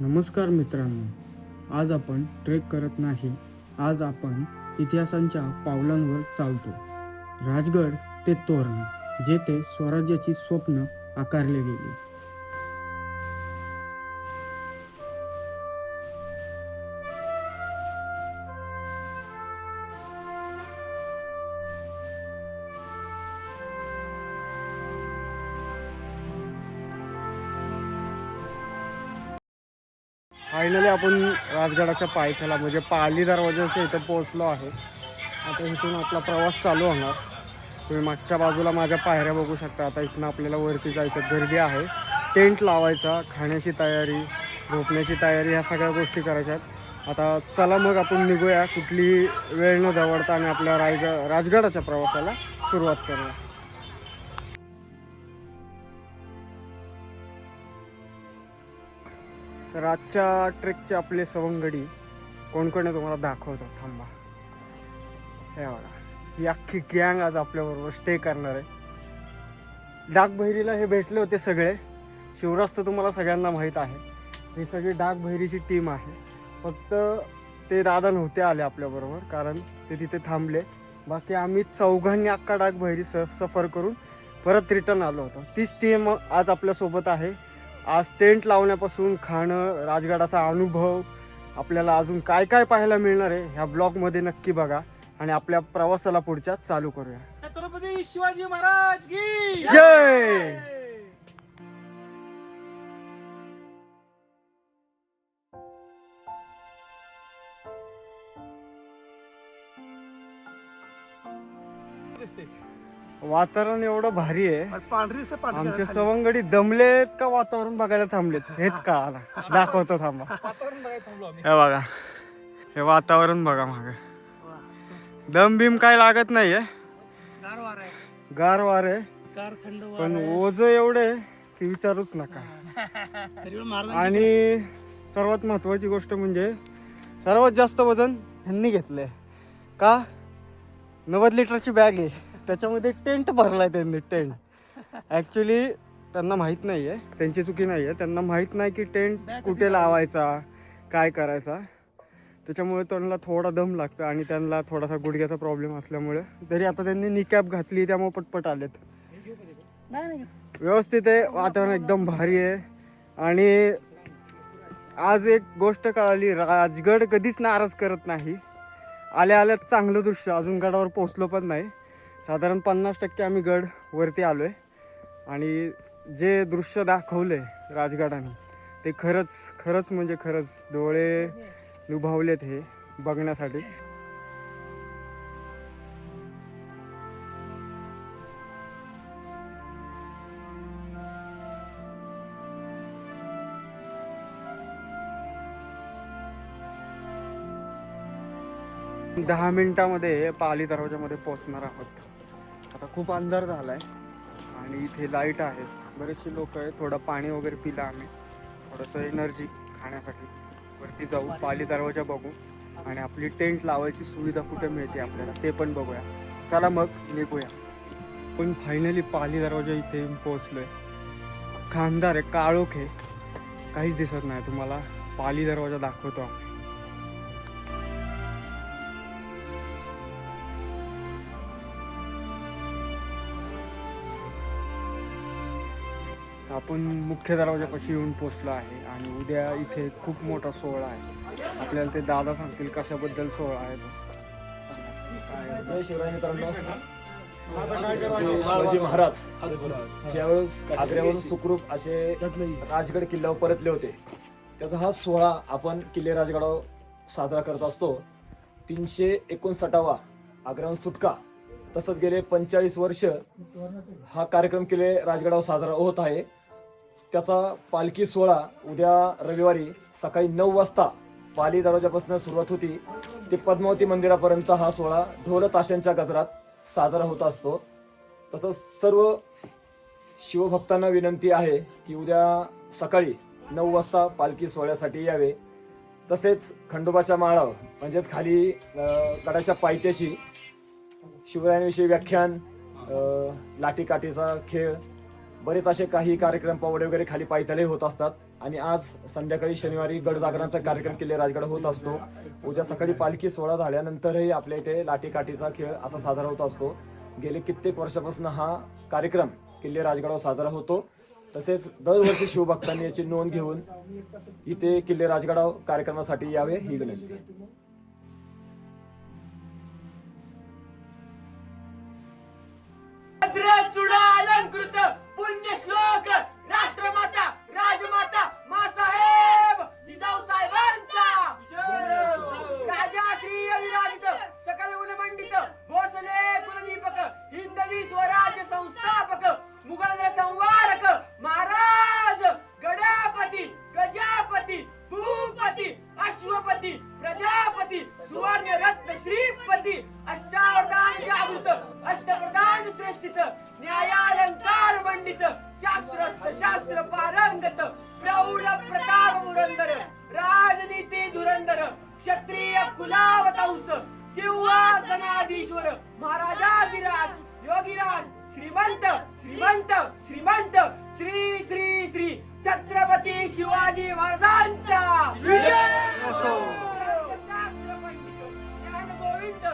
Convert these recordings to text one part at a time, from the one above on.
नमस्कार मित्रांनो. आज आपण ट्रेक करत नाही. आज आपण इतिहासांच्या पावलांवर चालतो. राजगड ते तोरण जेथे स्वराज्याची स्वप्न आकारले गेली. फायनली आपण राजगडाच्या पायथ्याला म्हणजे पाली दरवाजाच्या इथं पोहोचलो आहे. आता इथून आपला प्रवास चालू होणार. तुम्ही मागच्या बाजूला माझ्या पायऱ्या बघू शकता. आता इथनं आपल्याला वरती जायचं गर्दी आहे. टेंट लावायचा खाण्याची तयारी झोपण्याची तयारी ह्या सगळ्या गोष्टी करायच्या आहेत. आता चला मग आपण निघूया. कुठली वेळ न दवडता आणि आपल्या रायग राजगडाच्या प्रवासाला सुरुवात करूया. तर आजच्या ट्रेकचे आपले सवंगडी कोण आहे तुम्हाला दाखवतो? थांबा. हे बघा. ही अख्खी गँग आज आपल्याबरोबर स्टे करणार आहे. डाकबहिरीला हे भेटले होते सगळे. शिवराज तर तुम्हाला सगळ्यांना माहीत आहे. ही सगळी डाकबहिरीची टीम आहे. फक्त ते दादा नव्हते आले आपल्याबरोबर कारण ते तिथे थांबले. बाकी आम्ही चौघांनी अख्खा डाकबहिरी स सफर करून परत रिटर्न आलो होतो. तीच टीम आज आपल्यासोबत आहे. आज टेंट लावण्यापासून खाणं राजगडाचा अनुभव आपल्याला अजून काय काय पाहायला मिळणार आहे ह्या ब्लॉगमध्ये नक्की बघा. आणि आपल्या प्रवासाला पुढच्या चालू करूया. छत्रपती शिवाजी महाराज की जय! वातावरण एवढं भारी आहे. पांढरी से आमचे सवंगडी दमलेत का वातावरण बघायला थांबलेत? हेच कळाला दाखवतो थांबा. वातावरण बघायला थांबलो आम्ही. हे बघा. हे वातावरण बघा मागे. दम बिम काय लागत नाहीये. गार वारा आहे. पण ओझ एवढे की विचारूच नका. आणि सर्वात महत्वाची गोष्ट म्हणजे सर्वात जास्त वजन ह्यांनी घेतलंय. का? नव्वद लिटरची बॅग आहे. त्याच्यामध्ये टेंट भरलाय त्यांनी टेंट. ॲक्च्युली त्यांना माहीत नाही आहे त्यांची चुकी नाही आहे त्यांना माहीत नाही की टेंट कुठे लावायचा? काय करायचा. त्याच्यामुळे त्यांना थोडा दम लागतो आणि त्यांना थोडासा गुडघ्याचा प्रॉब्लेम असल्यामुळे. तरी आता त्यांनी निकॅप घातली त्यामुळे पटपट आलेत. व्यवस्थित आहे. वातावरण एकदम भारी आहे. आणि आज एक गोष्ट कळाली. राजगड कधीच नाराज करत नाही. आल्या आल्या चांगलं दृश्य. अजून गडावर पोचलो पण नाही. साधारण पन्नास टक्के आम्ही गड वरती आलो आहे आणि जे दृश्य दाखवलं आहे राजगडाने ते खरंच खरंच म्हणजे खरंच डोळे लुभावलेत हे बघण्यासाठी. दहा मिनिटामध्ये पाली दरवाजामध्ये पोहोचणार आहोत. आता खूप अंधार झाला आहे आणि इथे लाइट आहे. बरेचसे लोक आहेत. थोडं पाणी वगैरे पिलं आम्ही. थोडंसं एनर्जी खाण्यासाठी. वरती जाऊ. पाली दरवाजा बघू. आणि आपली टेंट लावायची सुविधा कुठे मिळते आपल्याला ते पण बघूया. चला मग निघूया. पण फायनली पाली दरवाजा इथे येऊन पोहोचलोय. खानदार आहे. काळोख आहे. काहीच दिसत नाही तुम्हाला. पाली दरवाजा दाखवतो आम्ही. आपण मुख्य दरवाजापाशी येऊन पोचलो आहे आणि उद्या इथे खूप मोठा सोहळा आहे. आपल्याला ते दादा सांगतील कशाबद्दल सोहळा आहे तो. काय- जय शिवराय मित्रांनो. शिवाजी महाराज ज्यावेळेस आग्र्यावरून सुखरूप असे राजगड किल्ल्यावर परतले होते त्याचा हा सोहळा आपण किल्ले राजगडावर साजरा करत असतो. तीनशे एकोणसाठावा आग्र्याहून सुटका तसंच गेले पंचेचाळीस वर्ष हा कार्यक्रम किल्ले राजगडावर साजरा होत आहे. त्याचा पालखी सोहळा उद्या रविवारी सकाळी नऊ वाजता पाली दरवाजापासून सुरुवात होती. ते पद्मावती मंदिरापर्यंत हा सोहळा ढोल ताशांच्या गजरात साजरा होत असतो. तसंच सर्व शिवभक्तांना विनंती आहे की उद्या सकाळी नऊ वाजता पालखी सोहळ्यासाठी यावे. तसेच खंडोबाच्या माळावर म्हणजेच खाली गडाच्या पायथ्याशी शिवरायांविषयी व्याख्यान लाठीकाठीचा खेळ बरेच असे काही कार्यक्रम पावडे वगैरे खाली पायथ्यालाही होत असतात. आणि आज संध्याकाळी शनिवारी गड जागरणाचा कार्यक्रम किल्ले राजगड होत असतो. उद्या सकाळी पालखी सोहळा झाल्यानंतरही आपल्या इथे लाठीकाठीचा खेळ असा साजरा होत असतो. गेले कित्येक वर्षापासून हा कार्यक्रम किल्ले राजगडावर साजरा होतो. तसेच दरवर्षी शिवभक्तांनी याची नोंद घेऊन इथे किल्ले राजगडाव कार्यक्रमासाठी यावे ही विनंती. क्षत्रिय कुलावतंस सिंहासनाधीश्वर महाराजाधिराज योगीराज श्रीमंत श्रीमंत श्रीमंत श्री श्री श्री छत्रपती शिवाजी महाराजांचा. शास्त्र पंडित ज्ञान गोविंद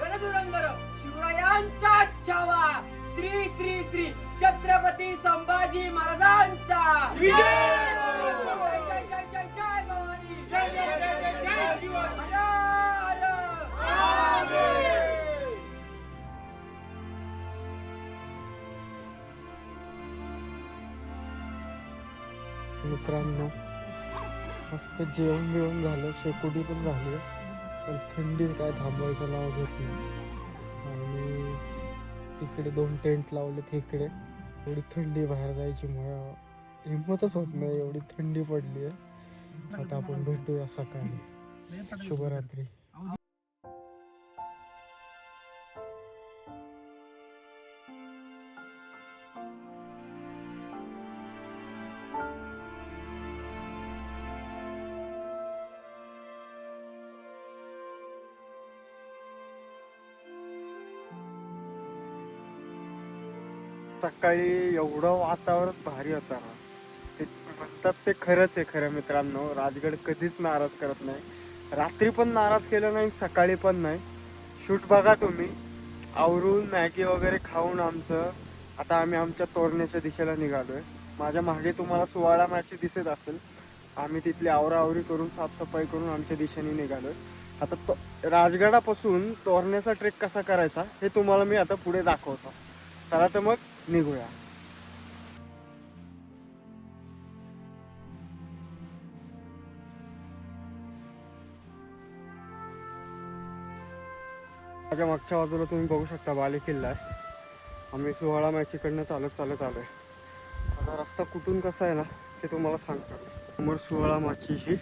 गणधुरंदर शिवरायांचा छावा श्री श्री श्री छत्रपती संभाजी महाराजांचा. जय मित्रांनो मस्त जेवण बिवण झालं शेकोटी पण झाली. पण थंडीत काय थांबवायचं नाव घेत नाही. आणि तिकडे दोन टेंट लावलेत इकडे. एवढी थंडी बाहेर जायची मला हिंमतच होत नाही एवढी थंडी पडली आहे आता आपण भेटूया सकाळी. शुभरात्री. सकाळी एवढं वातावरण भारी होतं ना. ते म्हणतात ते खरंच आहे खरं मित्रांनो. राजगड कधीच नाराज करत नाही. रात्री पण नाराज केलं नाही सकाळी पण नाही. शूट बघा तुम्ही. आवरून मॅगी वगैरे खाऊन आमचं. आता आम्ही आमच्या तोरण्याच्या दिशेला निघालोय. माझ्या मागे तुम्हाला सुवाळा मॅची दिसत असेल. आम्ही तिथली आवराआवरी करून साफसफाई करून आमच्या दिशेने निघालोय. आता तो राजगडापासून तोरण्याचा ट्रेक कसा करायचा हे तुम्हाला मी आता पुढे दाखवतो. चला तर मग. निघूया. माझ्या मागच्या बाजूला तुम्ही बघू शकता बाले किल्ला आहे. आम्ही सोहळा मॅचीकडनं चालत चालत आलो आहे आता रस्ता कुठून कसा आहे ना ते तुम्हाला सांगतो. समोर सोहळा माची ही.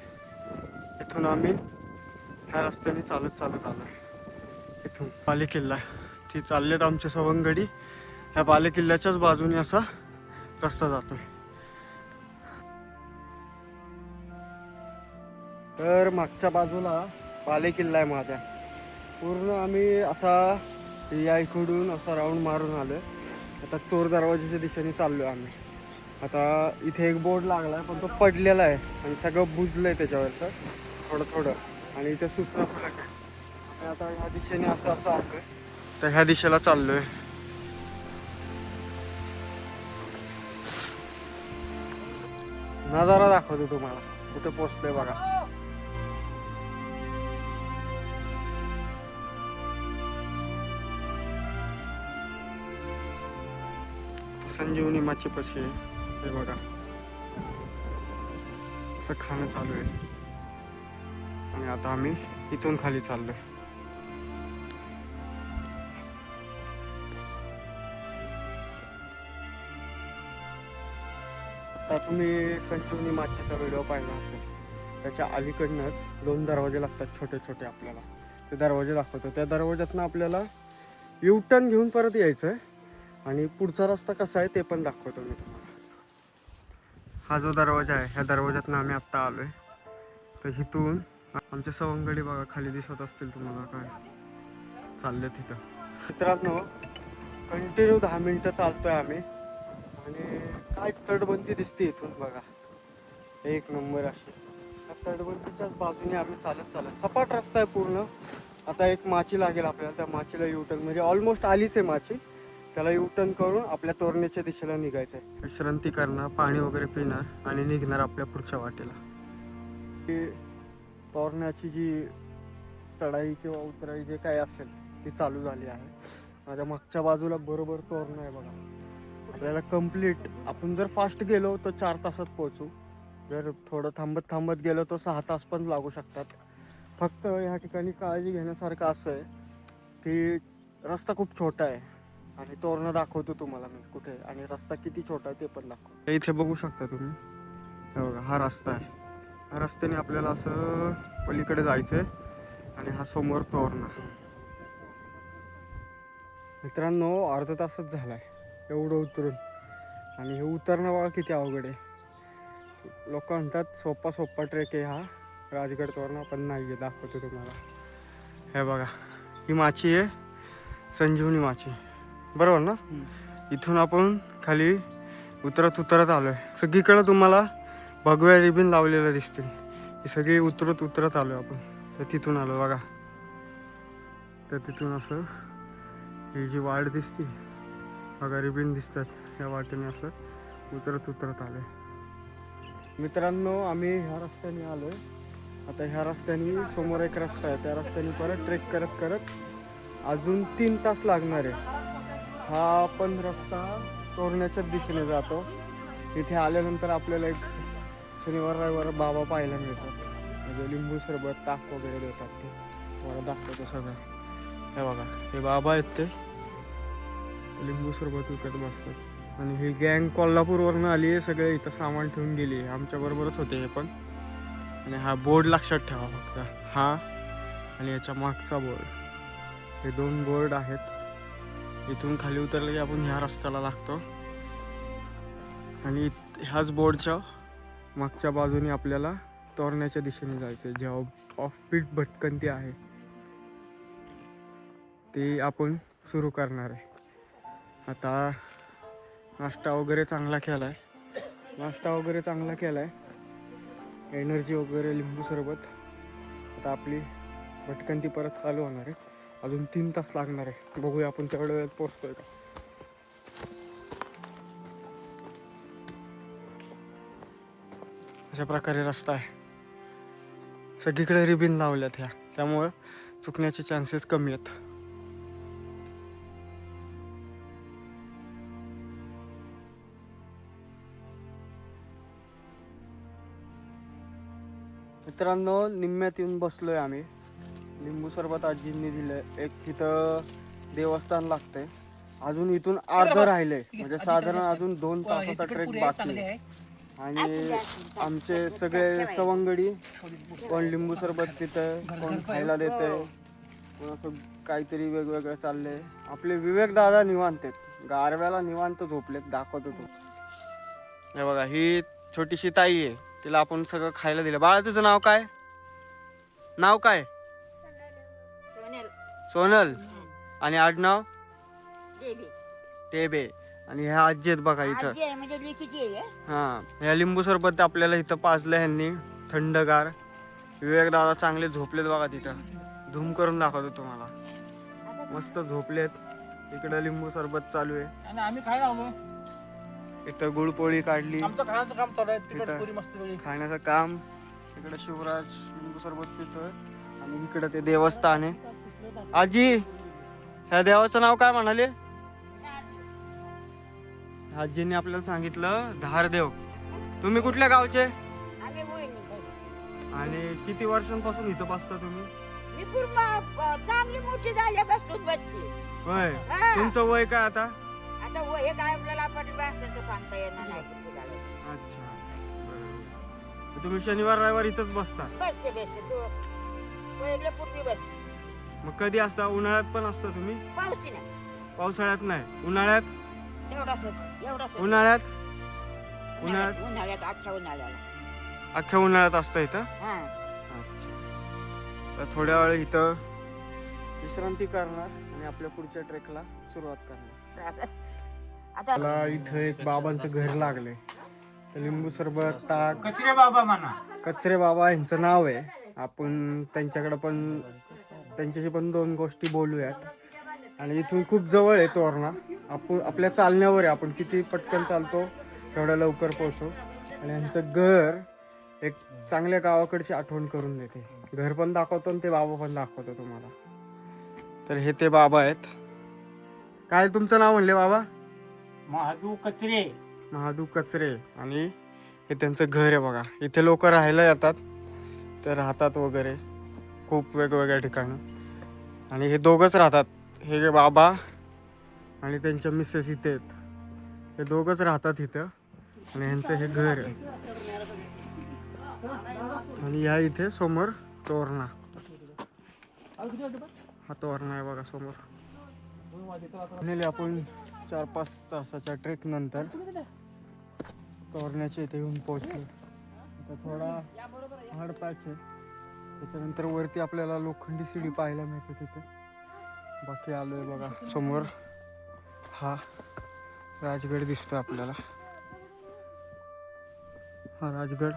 इथून आम्ही ह्या रस्त्याने चालत चालत आलो आहे इथून बाले किल्ला आहे. ती चाललेत आमच्या सवंगडी. ह्या बाले किल्ल्याच्याच बाजूने असा रस्ता जातोय. तर मागच्या बाजूला बाले किल्ला आहे माझ्या. पूर्ण आम्ही असा या इकडून असा राऊंड मारून आलो आता चोर दरवाजाच्या दिशेने चाललो आम्ही. आता इथे एक बोर्ड लागला आहे पण तो पडलेला आहे आणि सगळं बुजलंय त्याच्यावरचं. थोडं थोडं. आणि इथे सुचना फलक आहे. आता ह्या दिशेने असं असं आलोय. तर ह्या दिशेला चाललोय. नजारा दाखवतो तुम्हाला. कुठे पोचतोय बघा. संजीवनी माची पशी हे बघा. असं खाणं चालू आहे. आणि आता आम्ही इथून खाली चाललोय. तुम्ही संजीवनी माचीचा व्हिडिओ पाहिला असेल त्याच्या अलीकडनंच दोन दरवाजे लागतात छोटे छोटे आपल्याला. ते दरवाजे दाखवतो. त्या दरवाज्यातनं आपल्याला युटर्न घेऊन परत यायचं आहे आणि पुढचा रस्ता कसा आहे ते पण दाखवतो मी तुम्हाला. हा जो दरवाजा आहे ह्या दरवाज्यातनं आम्ही आत्ता आलो आहे तर इथून आमचे सवंगडी बघा खाली दिसत असतील तुम्हाला काय? चालले तिथं. मित्रांनो कंटिन्यू दहा मिनटं चालतो आहे आम्ही. आणि काय तटबंदी दिसते इथून बघा. एक नंबर अशी. त्या तटबंदीच्याच बाजूने आम्ही चालत चालत सपाट रस्ता आहे पूर्ण. आता एक माची लागेल आपल्याला. त्या माचीला युटर्न म्हणजे ऑलमोस्ट आलीच आहे माची. त्याला युटर्न करून आपल्या तोरण्याच्या दिशेला निघायचं आहे विश्रांती करणार पाणी वगैरे पिणार आणि निघणार आपल्या पुढच्या वाटेला. तोरण्याची जी चढाई किंवा उतराई जे काय असेल ती चालू झाली आहे. माझ्या मागच्या बाजूला बरोबर तोरण आहे बघा. आपल्याला कंप्लीट आपण जर फास्ट गेलो तर चार तासात पोहोचू. जर थोडं थांबत थांबत गेलो तर सहा तास पण लागू शकतात. फक्त ह्या ठिकाणी काळजी घेण्यासारखं असं आहे की रस्ता खूप छोटा आहे. आणि तोरणं दाखवतो तुम्हाला मी कुठे. आणि रस्ता किती छोटा आहे ते पण दाखवतो. इथे बघू शकता तुम्ही. हे बघा हा रस्ता आहे. हा रस्त्याने आपल्याला असं पलीकडे जायचं आहे आणि हा समोर तोरणा मित्रांनो अर्धा तासच झाला आहे एवढं उतरून. आणि हे उतरणं बघा किती अवघड आहे. लोक म्हणतात सोपा सोपा ट्रेक आहे हा. राजगड तोरणा पण नाही आहे दाखवतो तुम्हाला. हे बघा ही माची आहे. संजीवनी माची. बरोबर ना? इथून आपण खाली उतरत उतरत आलो आहे सगळीकडे तुम्हाला भगव्या रिबीन लावलेल्या दिसतील. ही सगळी उतरत उतरत आलो आपण. तर तिथून आलो बघा. तर तिथून असं ही जी वाट दिसते बघा रिबीन दिसतात या वाटेने असं. उतरत उतरत आले. मित्रांनो आम्ही ह्या रस्त्याने आलो आता ह्या रस्त्याने समोर एक रस्ता आहे. त्या रस्त्याने परत ट्रेक करत करत अजून तीन तास लागणार आहे. हा पण रस्ता तोरण्याच्याच दिशेने जातो. इथे आल्यानंतर आपल्याला एक शनिवार रविवार बाबा पाहायला मिळतात. म्हणजे लिंबू सरबत ताक वगैरे देतात ते. तुम्हाला दाखवतो सगळं. हे बघा हे बाबा आहेत ते. लिंबू सरबत विकत बसतात. आणि ही गँग कोल्हापूरवरनं आली आहे सगळे इथं सामान ठेवून गेली आहे. आमच्या बरोबरच होते हे पण. आणि हा बोर्ड लक्षात ठेवा फक्त. हा आणि याच्या मागचा बोर्ड. हे दोन बोर्ड आहेत. इथून खाली उतरलं की आपण ह्या रस्त्याला लागतो. आणि ह्याच बोर्डच्या मागच्या बाजूने आपल्याला तोरण्याच्या दिशेने जायचं आहे जेव्हा ऑफपीट भटकंती आहे. ते आपण सुरू करणार आहे. आता नाश्ता वगैरे चांगला केला आहे नाश्ता वगैरे चांगला केला आहे एनर्जी वगैरे लिंबू सरबत. आता आपली भटकंती परत चालू होणार आहे. अजून तीन तास लागणार आहे. बघूया आपण तेवढ्या वेळेत पोचतोय का? अशा प्रकारे रस्ता आहे. सगळीकडे रिबिन लावल्यात ह्या. त्यामुळं चुकण्याचे चान्सेस कमी आहेत. मित्रांनो निम्म्यात येऊन बसलोय आम्ही. लिंबू सरबत आजींनी दिलंय. एक इथं देवस्थान लागतंय. अजून इथून अर्ध राहिलंय. म्हणजे साधारण अजून दोन तासाचा ट्रेक बाकी आहे. आणि आमचे सगळे सवंगडी कोण लिंबू सरबत तिथं कोण खायला देते कोण असं काहीतरी वेगवेगळं चाललंय. आपले विवेक दादा निवांत आहेत. गारव्याला निवांत झोपलेत दाखवतो तो. हे बघा ही छोटीशी ताई आहे. तिला आपण सगळं खायला दिलं. बाळा तुझं नाव काय? नाव काय? सोनल. आणि आडनाव? टेबे आणि ह्या आजी आहेत बघा इथं. म्हणजे लिखिती आहे. हा. ह्या लिंबू सरबत आपल्याला इथं पाजलं ह्यांनी. थंडगार. विवेक दादा चांगले झोपलेत बघा तिथं. धूम करून दाखवतो तुम्हाला. मस्त झोपलेत. इकडं लिंबू सरबत चालू आहे. आणि आम्ही काय इथं गुळपोळी काढली. आमचं खाण्याचं काम चालू आहे. तिकट तिथं. पुरी मस्त वेळी खाण्याचं काम. इकडं शिवराज लिंबू सरबत पितोय आणि इकडं ते देवस्थान आहे. आजी ह्या देवाचं नाव काय म्हणाले? आजीने आपल्याला सांगितलं धारदेव. तुम्ही कुठल्या गावचे? आणि किती वर्षांपासून इथं बसता तुम्ही? मी पूर्ण अ, चांगली मोठी झाल्यापासून बसते होय. तुमचं वय काय आता? आता वय काय आपल्याला सांगता येणार नाही किती झालं. अच्छा बरोबर. तुम्ही शनिवार रविवार इथंच बसता? बसते बसते. तू पहिले पूर्वी बसते. मग कधी असता? उन्हाळ्यात पण असता तुम्ही? पावसाळ्यात नाही. उन्हाळ्यात. उन्हाळ्यात? उन्हाळ्यात उन्हाळ्यात? उन्हाळ्यात अख्ख्या उन्हाळ्याला. अख्ख्या उन्हाळ्यात असतं इथं? हा. अच्छा. तर थोड्या वेळ इथं विश्रांती करणार आणि आपल्या पुढच्या ट्रेकला सुरुवात करणार. आता मला इथं एक बाबांचं घर लागले तर लिंबू सरबत ताक. कचरे बाबा म्हणा. कचरे बाबा यांचं नाव आहे. आपण त्यांच्याकडं पण त्यांच्याशी पण दोन गोष्टी बोलूयात. आणि इथून खूप जवळ आहे तोरणा. आपण आपल्या चालण्यावर आहे. आपण किती पटकन चालतो तेवढ्या लवकर पोहोचू. आणि यांचं घर एक चांगल्या गावाकडची आठवण करून देते. घर पण दाखवतो आणि ते बाबा पण दाखवतो तुम्हाला. तर हे ते बाबा आहेत. काय तुमचं नाव म्हणले बाबा? महादू कचरे. महादू कचरे. आणि हे त्यांचं घर आहे बघा. इथे लोक राहायला येतात. ते राहतात वगैरे. खूप वेगवेगळ्या ठिकाणी. आणि हे दोघंच राहतात. हे बाबा आणि त्यांच्या मिसेस इथे आहेत. हे दोघंच राहतात इथं. आणि ह्यांचं हे घर आहे. आणि या इथे समोर तोरणा. हा तोरणा आहे बघा समोर. आपण चार पाच तासाच्या ट्रेक नंतर तोरण्याच्या इथे येऊन पोहोचलो. आता थोडा हार्ड पॅच आहे. त्याच्यानंतर वरती आपल्याला लोखंडी शिडी पाहायला मिळते तिथे. बाकी आलोय बघा समोर. हा राजगड दिसतोय आपल्याला. हा राजगड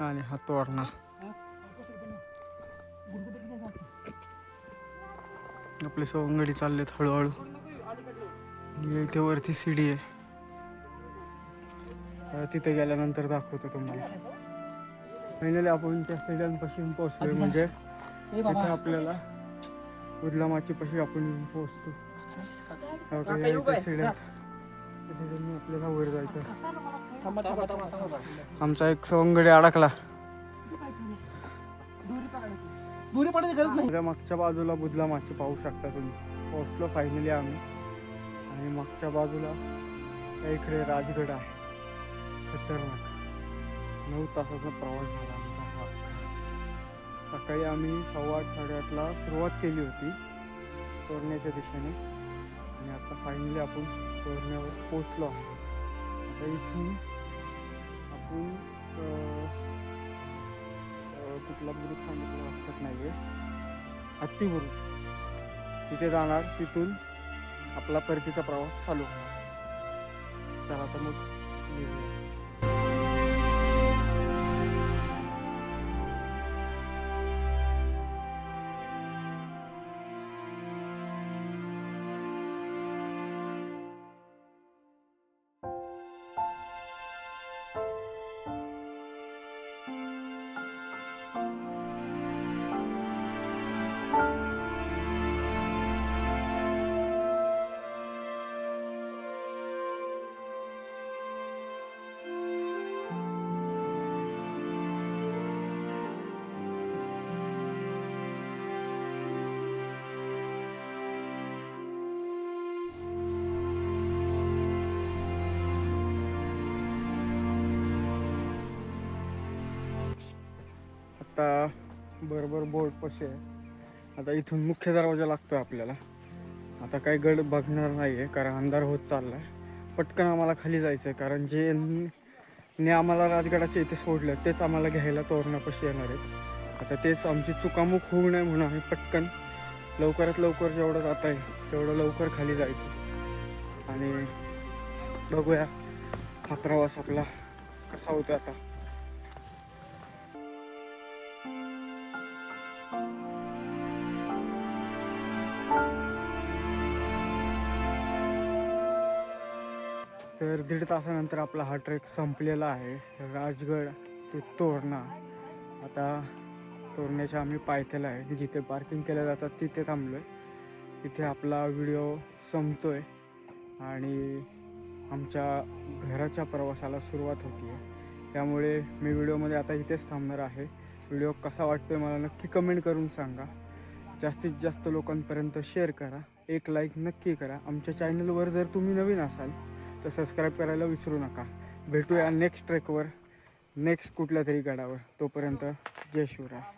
आणि हा तोरणा. आपले सवंगडी चाललेत हळूहळू. इथे वरती शिडी आहे. तिथे गेल्यानंतर दाखवतो तुम्हाला. फायनली आपण त्या सिड्यांपाशी पोहोचलोय म्हणजे तिथे आपल्याला उदलामाची पाशी आपण पोहोचतो. सिड्यांनी आपल्याला वर जायचं. आमचा एक सवंगडी अडकला. मागच्या बाजूला बुधला माची पाहू शकता तुम्ही. पोहोचलो फायनली आम्ही. आणि मागच्या बाजूला इकडे राजगड आहे. खतरनाक. नऊ तासाचा प्रवास झाला आमचा हा सकाळी आम्ही सव्वा आठ साडेआठला सुरुवात केली होती तोरण्याच्या दिशेने. आणि आता फायनली आपण तोरण्यावर पोचलो आहोत. आता इथून आपण कुठला बुरुज सांगितलं लक्षात नाही आहे हत्ती बुरुज तिथे जाणार तिथून आपला परतीचा प्रवास चालू. होणार चला तर मग आत्ता आता बरोबर बोर्ड पशी आहे. आता इथून मुख्य दरवाजा लागतो आपल्याला. आता काही गड बघणार नाही आहे कारण अंधार होत चालला आहे पटकन आम्हाला खाली जायचं आहे कारण जे ने आम्हाला राजगडाच्या इथे सोडलं तेच आम्हाला घ्यायला तोरणापाशी येणार आहेत. आता तेच आमची चुकामुक होऊ नये म्हणून आम्ही पटकन लवकरात लवकर जेवढं जाता आहे तेवढं लवकर खाली जायचं. आणि बघूया हा प्रवास आपला कसा होतो आता. दीड तासानंतर आपला हा ट्रेक संपलेला आहे. राजगड ते तोरणा. आता तोरण्याच्या आम्ही पायथ्याला आहे. जिथे पार्किंग केल्या जातात तिथे थांबलो आहे तिथे आपला व्हिडिओ संपतो आहे आणि आमच्या घराच्या प्रवासाला सुरुवात होती आहे त्यामुळे मी व्हिडिओमध्ये आता इथेच थांबणार आहे. व्हिडिओ कसा वाटतोय मला नक्की कमेंट करून सांगा. जास्तीत जास्त लोकांपर्यंत शेअर करा. एक लाईक नक्की करा. आमच्या चॅनलवर जर तुम्ही नवीन असाल तर सबस्क्राईब करायला विसरू नका. भेटूया नेक्स्ट ट्रेकवर नेक्स्ट कुठल्या तरी गडावर. तोपर्यंत जय शिवराय.